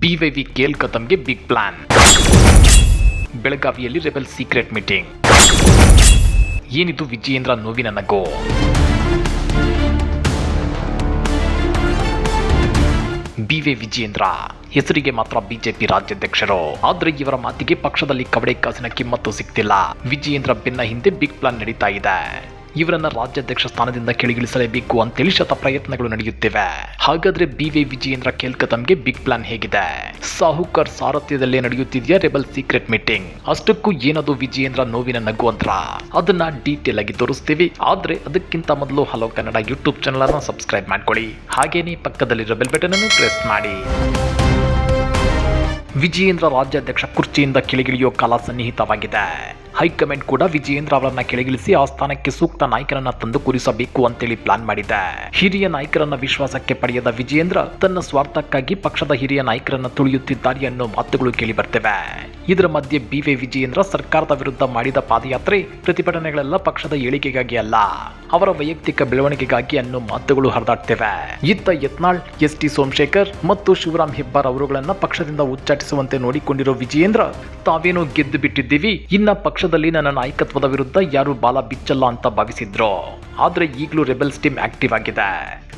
ಬಿವೈವಿ ಕೇಲ್ ಕತಮ್ಗೆ big plan ಬೆಳಗಾವಿಯಲ್ಲಿ ರೆಬೆಲ್ ಸೀಕ್ರೆಟ್ ಮೀಟಿಂಗ್ ಏನಿದು ವಿಜಯೇಂದ್ರ ನೋವಿನ ನಗು? ಬಿವೆ ವಿಜಯೇಂದ್ರ, ಹೆಸರಿಗೆ ಮಾತ್ರ ಬಿಜೆಪಿ ರಾಜ್ಯಾಧ್ಯಕ್ಷರು. ಆದ್ರೆ ಇವರ ಮಾತಿಗೆ ಪಕ್ಷದಲ್ಲಿ ಕವಡೆ ಕಾಸಿನ ಕಿಮ್ಮತ್ತು ಸಿಗ್ತಿಲ್ಲ. ವಿಜಯೇಂದ್ರ ಬೆನ್ನ ಹಿಂದೆ ಬಿಗ್ ಪ್ಲಾನ್ ನಡೀತಾ ಇದೆ. ಇವರನ್ನ ರಾಜ್ಯಾಧ್ಯಕ್ಷ ಸ್ಥಾನದಿಂದ ಕೆಳಗಿಳಿಸಲೇಬೇಕು ಅಂತೇಳಿ ಶತ ಪ್ರಯತ್ನಗಳು ನಡೆಯುತ್ತಿವೆ. ಹಾಗಾದ್ರೆ ಬಿ ವಿ ವಿಜಯೇಂದ್ರ ಕೇಲ್ಕತಮ್ಗೆ ಬಿಗ್ ಪ್ಲಾನ್ ಹೇಗಿದೆ? ಸಾಹುಕರ್ ಸಾರಥ್ಯದಲ್ಲೇ ನಡೆಯುತ್ತಿದೆಯಾ ರೆಬಲ್ ಸೀಕ್ರೆಟ್ ಮೀಟಿಂಗ್ ಅಷ್ಟಕ್ಕೂ ಏನದು ವಿಜಯೇಂದ್ರ ನೋವಿನ ನಗು ಅಂತ ಅದನ್ನ ಡೀಟೇಲ್ ಆಗಿ ತೋರಿಸ್ತೀವಿ. ಆದ್ರೆ ಅದಕ್ಕಿಂತ ಮೊದಲು ಹಲೋ ಕನ್ನಡ ಯೂಟ್ಯೂಬ್ ಚಾನಲ್ ಅನ್ನು ಸಬ್ಸ್ಕ್ರೈಬ್ ಮಾಡ್ಕೊಳ್ಳಿ. ಹಾಗೇನೇ ಪಕ್ಕದಲ್ಲಿ ರೆಬೆಲ್ ಬಟನ್ ಅನ್ನು ಪ್ರೆಸ್ ಮಾಡಿ. ವಿಜಯೇಂದ್ರ ರಾಜ್ಯಾಧ್ಯಕ್ಷ ಕುರ್ಚಿಯಿಂದ ಕೆಳಗಿಳಿಯೋ ಕಾಲ ಸನ್ನಿಹಿತವಾಗಿದೆ. ಹೈಕಮಾಂಡ್ ಕೂಡ ವಿಜಯೇಂದ್ರ ಅವರನ್ನ ಕೆಳಗಿಳಿಸಿ ಆ ಸ್ಥಾನಕ್ಕೆ ಸೂಕ್ತ ನಾಯಕರನ್ನ ತಂದು ಕೂರಿಸಬೇಕು ಅಂತೇಳಿ ಪ್ಲಾನ್ ಮಾಡಿದೆ. ಹಿರಿಯ ನಾಯಕರನ್ನ ವಿಶ್ವಾಸಕ್ಕೆ ಪಡೆಯದ ವಿಜಯೇಂದ್ರ ತನ್ನ ಸ್ವಾರ್ಥಕ್ಕಾಗಿ ಪಕ್ಷದ ಹಿರಿಯ ನಾಯಕರನ್ನ ತುಳಿಯುತ್ತಿದ್ದಾರೆ ಅನ್ನೋ ಮಾತುಗಳು ಕೇಳಿ ಬರ್ತವೆ ಇದರ ಮಧ್ಯೆ ಬಿವೆ ವಿಜಯೇಂದ್ರ ಸರ್ಕಾರದ ವಿರುದ್ಧ ಮಾಡಿದ ಪಾದಯಾತ್ರೆ ಪ್ರತಿಭಟನೆಗಳೆಲ್ಲ ಪಕ್ಷದ ಏಳಿಗೆಗಾಗಿ ಅಲ್ಲ, ಅವರ ವೈಯಕ್ತಿಕ ಬೆಳವಣಿಗೆಗಾಗಿ ಅನ್ನೋ ಮಾತುಗಳು ಹರಿದಾಡ್ತಿವೆ. ಇತ್ತ ಯತ್ನಾಳ್ ಎಸ್ ಟಿ ಸೋಮಶೇಖರ್ ಮತ್ತು ಶಿವರಾಮ್ ಹೆಬ್ಬಾರ್ ಅವರುಗಳನ್ನ ಪಕ್ಷದಿಂದ ಉಚ್ಚಾಟಿಸುವಂತೆ ನೋಡಿಕೊಂಡಿರೋ ವಿಜಯೇಂದ್ರ, ತಾವೇನೋ ಗೆದ್ದು ಬಿಟ್ಟಿದ್ದೀವಿ ಇನ್ನ ಪಕ್ಷದಲ್ಲಿ ನನ್ನ ನಾಯಕತ್ವದ ವಿರುದ್ಧ ಯಾರು ಬಾಲ ಬಿಚ್ಚಲ್ಲ ಅಂತ ಭಾವಿಸಿದ್ರು. ಆದ್ರೆ ಈಗಲೂ ರೆಬೆಲ್ಸ್ ಟೀಮ್ ಆಕ್ಟಿವ್ ಆಗಿದೆ.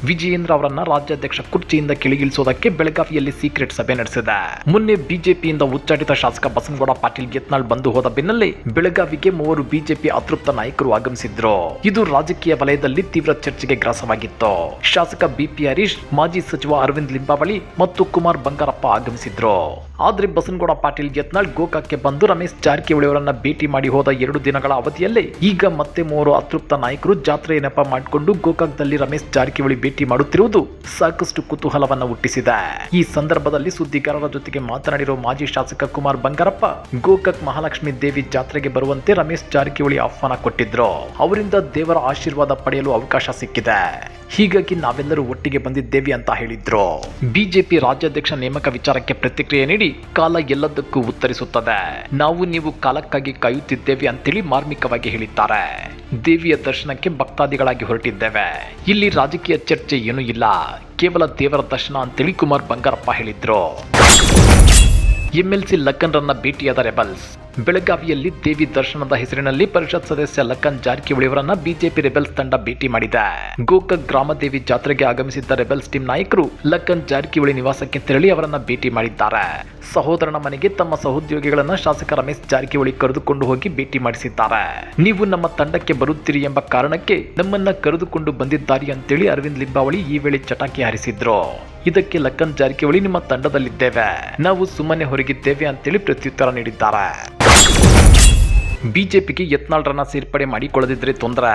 ವಿಜಯೇಂದ್ರ ಅವರನ್ನ ರಾಜ್ಯಾಧ್ಯಕ್ಷ ಕುರ್ಚಿಯಿಂದ ಕೆಳಗಿಳಿಸೋದಕ್ಕೆ ಬೆಳಗಾವಿಯಲ್ಲಿ ಸೀಕ್ರೆಟ್ ಸಭೆ ನಡೆಸಿದೆ. ಮೊನ್ನೆ ಬಿಜೆಪಿಯಿಂದ ಉಚ್ಚಾಟಿತ ಶಾಸಕ ಬಸನಗೌಡ ಪಾಟೀಲ್ ಯತ್ನಾಳ್ ಬಂದು ಹೋದ ಬೆನ್ನಲ್ಲೇ ಬೆಳಗಾವಿಗೆ ಮೂವರು ಬಿಜೆಪಿ ಅತೃಪ್ತ ನಾಯಕರು ಆಗಮಿಸಿದ್ರು. ಇದು ರಾಜಕೀಯ ವಲಯದಲ್ಲಿ ತೀವ್ರ ಚರ್ಚೆಗೆ ಗ್ರಾಸವಾಗಿತ್ತು. ಶಾಸಕ ಬಿಪಿ ಹರೀಶ್, ಮಾಜಿ ಸಚಿವ ಅರವಿಂದ್ ಲಿಂಬಾವಳಿ ಮತ್ತು ಕುಮಾರ್ ಬಂಗಾರಪ್ಪ ಆಗಮಿಸಿದ್ರು. ಆದ್ರೆ ಬಸನಗೌಡ ಪಾಟೀಲ್ ಯತ್ನಾಳ್ ಗೋಕಾಕ್ಕೆ ಬಂದು ರಮೇಶ್ ಜಾರಕಿಹೊಳಿ ಅವರನ್ನ ಭೇಟಿ ಮಾಡಿ ಹೋದ ಎರಡು ದಿನಗಳ ಅವಧಿಯಲ್ಲೇ ಈಗ ಮತ್ತೆ ಮೂವರು ಅತೃಪ್ತ ನಾಯಕರು ಜಾತ್ರೆ ನೆಪ ಮಾಡಿಕೊಂಡು ಗೋಕಾಕ್ದಲ್ಲಿ ರಮೇಶ್ ಜಾರಕಿಹೊಳಿ ಭೇಟಿ ಮಾಡುತ್ತಿರುವುದು ಸಾಕಷ್ಟು ಕುತೂಹಲವನ್ನ ಹುಟ್ಟಿಸಿದೆ. ಈ ಸಂದರ್ಭದಲ್ಲಿ ಸುದ್ದಿಗಾರರ ಜೊತೆಗೆ ಮಾತನಾಡಿರುವ ಮಾಜಿ ಶಾಸಕ ಕುಮಾರ್ ಬಂಗಾರಪ್ಪ, ಗೋಕಾಕ್ ಮಹಾಲಕ್ಷ್ಮಿ ದೇವಿ ಜಾತ್ರೆಗೆ ಬರುವಂತೆ ರಮೇಶ್ ಜಾರಕಿಹೊಳಿ ಆಹ್ವಾನ ಕೊಟ್ಟಿದ್ರು. ಅವರಿಂದ ದೇವರ ಆಶೀರ್ವಾದ ಪಡೆಯಲು ಅವಕಾಶ ಸಿಕ್ಕಿದೆ. ಹೀಗಾಗಿ ನಾವೆಲ್ಲರೂ ಒಟ್ಟಿಗೆ ಬಂದಿದ್ದೇವೆ ಅಂತ ಹೇಳಿದ್ರು. ಬಿಜೆಪಿ ರಾಜ್ಯಾಧ್ಯಕ್ಷ ನೇಮಕ ವಿಚಾರಕ್ಕೆ ಪ್ರತಿಕ್ರಿಯೆ ನೀಡಿ ಕಾಲ ಎಲ್ಲದಕ್ಕೂ ಉತ್ತರಿಸುತ್ತದೆ. ನಾವು ನೀವು ಕಾಲಕ್ಕಾಗಿ ಕಾಯುತ್ತಿದ್ದೇವೆ ಅಂತೇಳಿ ಮಾರ್ಮಿಕವಾಗಿ ಹೇಳಿದ್ದಾರೆ. ದೇವಿಯ ದರ್ಶನಕ್ಕೆ ಭಕ್ತಾದಿಗಳಾಗಿ ಹೊರಟಿದ್ದೇವೆ. ಇಲ್ಲಿ ರಾಜಕೀಯ ಚರ್ಚೆ ಏನೂ ಇಲ್ಲ. ಕೇವಲ ದೇವರ ದರ್ಶನ ಅಂತೇಳಿ ಕುಮಾರ್ ಬಂಗಾರಪ್ಪ ಹೇಳಿದ್ರು. ಎಂಎಲ್ಸಿ ಲಕ್ಕನ್ರನ್ನ ಭೇಟಿಯಾದ ರೆಬಲ್ಸ್. ಬೆಳಗಾವಿಯಲ್ಲಿ ದೇವಿ ದರ್ಶನದ ಹೆಸರಿನಲ್ಲಿ ಪರಿಷತ್ ಸದಸ್ಯ ಲಕ್ಕನ್ ಜಾರಕಿಹೊಳಿ ಅವರನ್ನ ಬಿಜೆಪಿ ರೆಬೆಲ್ಸ್ ತಂಡ ಭೇಟಿ ಮಾಡಿದೆ. ಗೋಕಕ್ ಗ್ರಾಮದೇವಿ ಜಾತ್ರೆಗೆ ಆಗಮಿಸಿದ್ದ ರೆಬೆಲ್ಸ್ ಟೀಮ್ ನಾಯಕರು ಲಕ್ಕನ್ ಜಾರಕಿಹೊಳಿ ನಿವಾಸಕ್ಕೆ ತೆರಳಿ ಅವರನ್ನ ಭೇಟಿ ಮಾಡಿದ್ದಾರೆ. ಸಹೋದರನ ಮನೆಗೆ ತಮ್ಮ ಸಹೋದ್ಯೋಗಿಗಳನ್ನ ಶಾಸಕ ರಮೇಶ್ ಜಾರಕಿಹೊಳಿ ಕರೆದುಕೊಂಡು ಹೋಗಿ ಭೇಟಿ ಮಾಡಿಸಿದ್ದಾರೆ. ನೀವು ನಮ್ಮ ತಂಡಕ್ಕೆ ಬರುತ್ತೀರಿ ಎಂಬ ಕಾರಣಕ್ಕೆ ನಮ್ಮನ್ನ ಕರೆದುಕೊಂಡು ಬಂದಿದ್ದಾರೆ ಅಂತೇಳಿ ಅರವಿಂದ್ ಲಿಂಬಾವಳಿ ಈ ವೇಳೆ ಚಟಾಕಿ ಹಾರಿಸಿದ್ರು. ಇದಕ್ಕೆ ಲಕ್ಕನ್ ಜಾರಕಿಹೊಳಿ ನಿಮ್ಮ ತಂಡದಲ್ಲಿದ್ದೇವೆ. ನಾವು ಸುಮ್ಮನೆ ಹೊರಗಿದ್ದೇವೆ ಅಂತೇಳಿ ಪ್ರತ್ಯುತ್ತರ ನೀಡಿದ್ದಾರೆ. ಬಿಜೆಪಿಗೆ ಯತ್ನಾಳ್ರನ್ನ ಸೇರ್ಪಡೆ ಮಾಡಿಕೊಳ್ಳದಿದ್ರೆ ತೊಂದರೆ.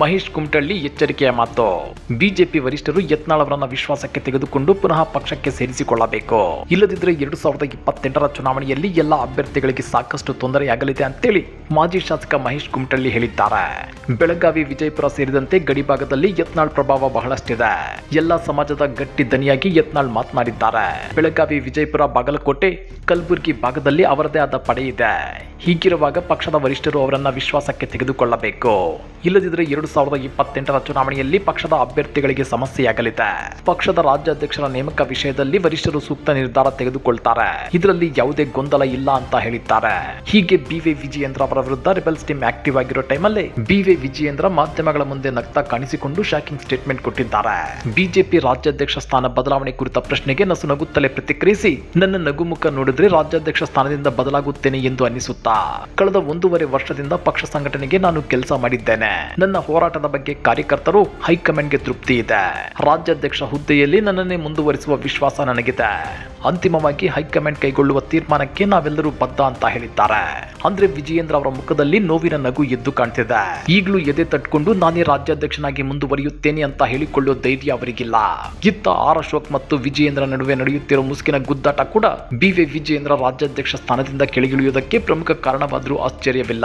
ಮಹೇಶ್ ಕುಮಟಳ್ಳಿ ಎಚ್ಚರಿಕೆಯ ಮಾತು. ಬಿಜೆಪಿ ವರಿಷ್ಠರು ಯತ್ನಾಳ್ ಅವರನ್ನ ವಿಶ್ವಾಸಕ್ಕೆ ತೆಗೆದುಕೊಂಡು ಪುನಃ ಪಕ್ಷಕ್ಕೆ ಸೇರಿಸಿಕೊಳ್ಳಬೇಕು. ಇಲ್ಲದಿದ್ದರೆ ಎರಡು ಸಾವಿರದ ಇಪ್ಪತ್ತೆಂಟರ ಚುನಾವಣೆಯಲ್ಲಿ ಎಲ್ಲ ಅಭ್ಯರ್ಥಿಗಳಿಗೆ ಸಾಕಷ್ಟು ತೊಂದರೆಯಾಗಲಿದೆ ಅಂತೇಳಿ ಮಾಜಿ ಶಾಸಕ ಮಹೇಶ್ ಕುಮಟಳ್ಳಿ ಹೇಳಿದ್ದಾರೆ. ಬೆಳಗಾವಿ ವಿಜಯಪುರ ಸೇರಿದಂತೆ ಗಡಿಭಾಗದಲ್ಲಿ ಯತ್ನಾಳ್ ಪ್ರಭಾವ ಬಹಳಷ್ಟಿದೆ. ಎಲ್ಲ ಸಮಾಜದ ಗಟ್ಟಿ ದನಿಯಾಗಿ ಯತ್ನಾಳ್ ಮಾತನಾಡಿದ್ದಾರೆ. ಬೆಳಗಾವಿ ವಿಜಯಪುರ ಬಾಗಲಕೋಟೆ, ಕಲಬುರಗಿ ಭಾಗದಲ್ಲಿ ಅವರದೇ ಆದ ಪಡೆ ಇದೆ. ಹೀಗಿರುವಾಗ ಪಕ್ಷದ ವರಿಷ್ಠರು ಅವರನ್ನ ವಿಶ್ವಾಸಕ್ಕೆ ತೆಗೆದುಕೊಳ್ಳಬೇಕು. ಇಲ್ಲದಿದ್ದರೆ ಎರಡು ಸಾವಿರದ ಇಪ್ಪತ್ತೆಂಟರ ಚುನಾವಣೆಯಲ್ಲಿ ಪಕ್ಷದ ಅಭ್ಯರ್ಥಿಗಳಿಗೆ ಸಮಸ್ಯೆಯಾಗಲಿದೆ. ಪಕ್ಷದ ರಾಜ್ಯಾಧ್ಯಕ್ಷರ ನೇಮಕ ವಿಷಯದಲ್ಲಿ ವರಿಷ್ಠರು ಸೂಕ್ತ ನಿರ್ಧಾರ ತೆಗೆದುಕೊಳ್ತಾರೆ. ಇದರಲ್ಲಿ ಯಾವುದೇ ಗೊಂದಲ ಇಲ್ಲ ಅಂತ ಹೇಳಿದ್ದಾರೆ. ಹೀಗೆ ಬಿವೆ ವಿಜಯೇಂದ್ರ ಅವರ ವಿರುದ್ಧ ರಿಬಲ್ಸ್ ಟೀಮ್ ಆಕ್ಟಿವ್ ಆಗಿರೋ ಟೈಮಲ್ಲಿ ಬಿವೆ ವಿಜಯೇಂದ್ರ ಮಾಧ್ಯಮಗಳ ಮುಂದೆ ನಗ್ತಾ ಕಾಣಿಸಿಕೊಂಡು ಶಾಕಿಂಗ್ ಸ್ಟೇಟ್ಮೆಂಟ್ ಕೊಟ್ಟಿದ್ದಾರೆ. ಬಿಜೆಪಿ ರಾಜ್ಯಾಧ್ಯಕ್ಷ ಸ್ಥಾನ ಬದಲಾವಣೆ ಕುರಿತ ಪ್ರಶ್ನೆಗೆ ನಸು ನಗುತ್ತಲೇ ಪ್ರತಿಕ್ರಿಯಿಸಿ, ನನ್ನ ನಗುಮುಖ ನೋಡಿದ್ರೆ ರಾಜ್ಯಾಧ್ಯಕ್ಷ ಸ್ಥಾನದಿಂದ ಬದಲಾಗುತ್ತೇನೆ ಎಂದು ಅನಿಸುತ್ತಾ ಕಳೆದ ಒಂದೂವರೆ ವರ್ಷದಿಂದ ಪಕ್ಷ ಸಂಘಟನೆಗೆ ನಾನು ಕೆಲಸ ಮಾಡಿದ್ದೇನೆ. ನನ್ನ ಹೋರಾಟದ ಬಗ್ಗೆ ಕಾರ್ಯಕರ್ತರು ಹೈಕಮಾಂಡ್ಗೆ ತೃಪ್ತಿ ಇದೆ. ರಾಜ್ಯಾಧ್ಯಕ್ಷ ಹುದ್ದೆಯಲ್ಲಿ ನನ್ನನ್ನೇ ಮುಂದುವರಿಸುವ ವಿಶ್ವಾಸ ನನಗಿದೆ. ಅಂತಿಮವಾಗಿ ಹೈಕಮಾಂಡ್ ಕೈಗೊಳ್ಳುವ ತೀರ್ಮಾನಕ್ಕೆ ನಾವೆಲ್ಲರೂ ಬದ್ಧ ಅಂತ ಹೇಳಿದ್ದಾರೆ. ಅಂದ್ರೆ ವಿಜಯೇಂದ್ರ ಅವರ ಮುಖದಲ್ಲಿ ನೋವಿನ ನಗು ಎದ್ದು ಕಾಣ್ತಿದೆ. ಈಗಲೂ ಎದೆ ತಟ್ಕೊಂಡು ನಾನೇ ರಾಜ್ಯಾಧ್ಯಕ್ಷನಾಗಿ ಮುಂದುವರಿಯುತ್ತೇನೆ ಅಂತ ಹೇಳಿಕೊಳ್ಳೋ ಧೈರ್ಯ ಅವರಿಗಿಲ್ಲ. ಇತ್ತ ಆರ್ ಅಶೋಕ್ ಮತ್ತು ವಿಜಯೇಂದ್ರ ನಡುವೆ ನಡೆಯುತ್ತಿರುವ ಮುಸುಕಿನ ಗುದ್ದಾಟ ಕೂಡ ಬಿವೆ ವಿಜಯೇಂದ್ರ ರಾಜ್ಯಾಧ್ಯಕ್ಷ ಸ್ಥಾನದಿಂದ ಕೆಳಗಿಳಿಯುವುದಕ್ಕೆ ಪ್ರಮುಖ ಕಾರಣವಾದರೂ ಆಶ್ಚರ್ಯವಿಲ್ಲ.